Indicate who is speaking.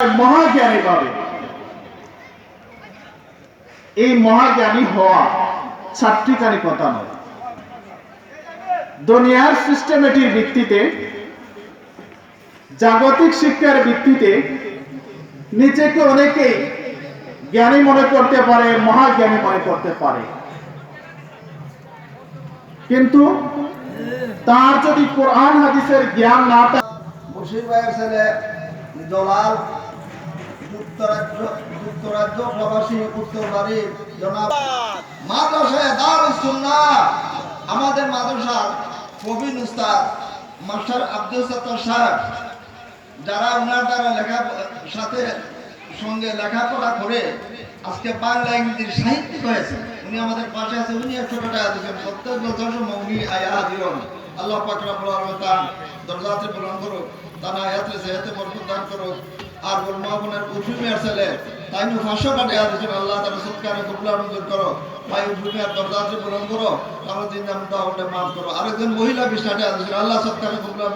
Speaker 1: মহাজ্ঞানী পাবে এই মহাজ্ঞানী হওয়া ছাত্রিকারী কথা নয়। দুনিয়ার সিস্টেমেটির ভিত্তিতে, জাগতিক শিক্ষার ভিত্তিতে নিজেকে অনেকেই জ্ঞানী মনে করতে পারে, মহাজ্ঞানী মনে করতে পারে। কিন্তু তার যদি কোরআন, হাদিসের জ্ঞান না থাকে
Speaker 2: জলাল যুক্তরাজ্য প্রবাসী উত্তর বাড়ির জনাব মাদ্রাসায় দারুস সুন্নাহ। আমাদের মাদ্রাসার প্রবীণ উস্তাদ মাস্টার আব্দুল সত্তর সাহেব, যারা ওনার দ্বারা লেখা, সাথে সঙ্গে লেখাপড়া করে আজকে বাংলা ইংরেজির সাহিত্যিক হয়েছে। উনি আমাদের পাশে আছে, উনি একশো টাকা দিচ্ছেন প্রত্যেক বছর মৌনি আয়া দিন আল্লাহ পাক রব্বুল আলামিন দরজাতে বুলন্দ করুক তানা আয়াতে সেহতে বরকত দান করুক আর ওর মা বোনের উঠুমিয়ার ছেলে, তাই পাঁচশো টাকা দিচ্ছেন আল্লাহ, তার সৎকারে কবুলা মঞ্জুর করো। ভাই উঠুমিয়ার দরদার্য পূরণ করো, তাহলে দিন নাম দাওয়াতে মাফ করো। আরেকজন মহিলা বিশ টাকা দিচ্ছেন আল্লাহ সৎকারে কবুলা